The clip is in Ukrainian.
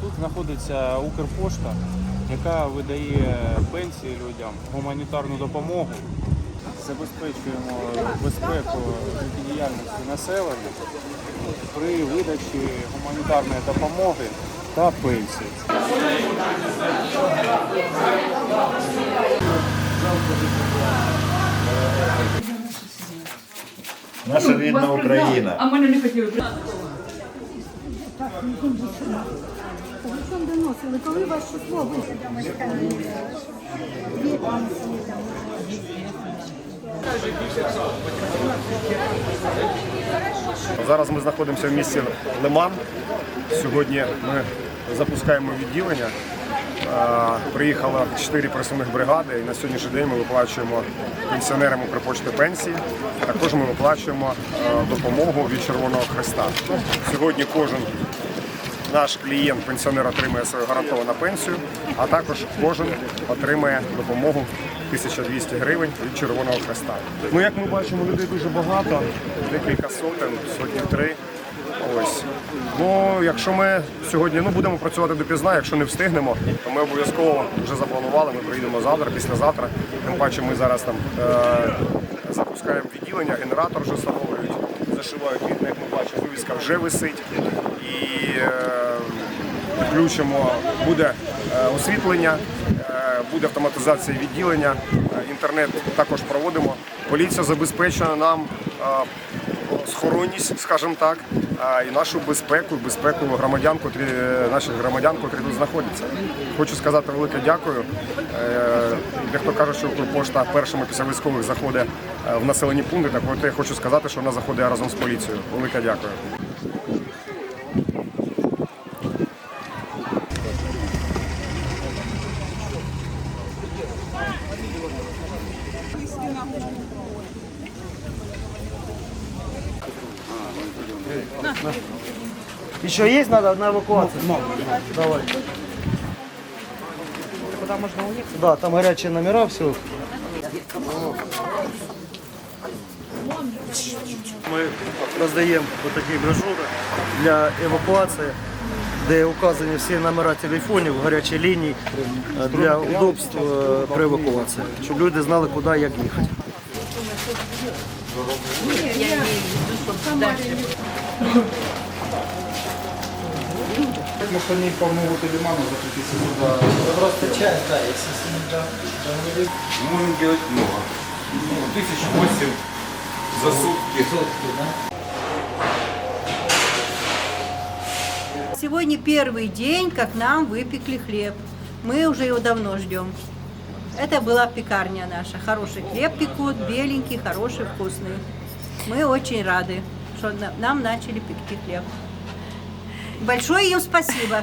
Тут знаходиться Укрпошта, яка видає пенсії людям, гуманітарну допомогу. Забезпечуємо безпеку життєдіяльності населення при видачі гуманітарної допомоги та пенсії. Наша рідна Україна. А мене не хотіли. Доносили, коли ваше число? Дві. Зараз ми знаходимося в місті Лиман. Сьогодні ми запускаємо відділення. Приїхало 4 присувних бригади, і на сьогоднішній день ми виплачуємо пенсіонерам Укрпошти пенсії. Також ми виплачуємо допомогу від Червоного Хреста. Сьогодні кожен наш клієнт, пенсіонер отримує свою гарантовану пенсію, а також кожен отримує допомогу 1200 гривень від Червоного Хреста. Ну, як ми бачимо, людей дуже багато, декілька сотень, сотні три. Ось. Ну, якщо ми сьогодні ну, будемо працювати допізна, якщо не встигнемо, то ми обов'язково вже запланували, ми приїдемо завтра, післязавтра. Тим паче ми зараз там е- запускаємо відділення, генератор вже встановлюють, зашивають вікна, як ми бачимо, вивіска вже висить. І е, включимо, буде освітлення, е, буде автоматизація відділення, е, інтернет також проводимо. Поліція забезпечує нам е, схоронність, скажімо так, е, і нашу безпеку, безпеку громадян, котрі е, наших громадян, котрі тут знаходяться. Хочу сказати велике дякую. Е, Дехто каже, що пошта першими після військових заходить е, в населені пункти. Так от я хочу сказати, що вона заходить разом з поліцією. Велике дякую. Еще есть надо на эвакуацию? Давай. Куди можна уїхати? Да, там горячие номера, все. Ми роздаємо такі брошури для евакуації, де указані всі номера телефонів, гарячі лінії е, для удобств е, при евакуації, щоб люди знали, куди і як їхати. Может, они по новому лиману закрутиться сюда. Просто часть, да, если сильно Мы можем делать много. Тысяч восемь за сутки. Сегодня первый день, как нам выпекли хлеб. Мы уже его давно ждем. Это была пекарня наша. Хороший хлеб пекут, беленький, хороший, вкусный. Мы очень рады, что на- нам начали пекти хлеб. Большое им спасибо.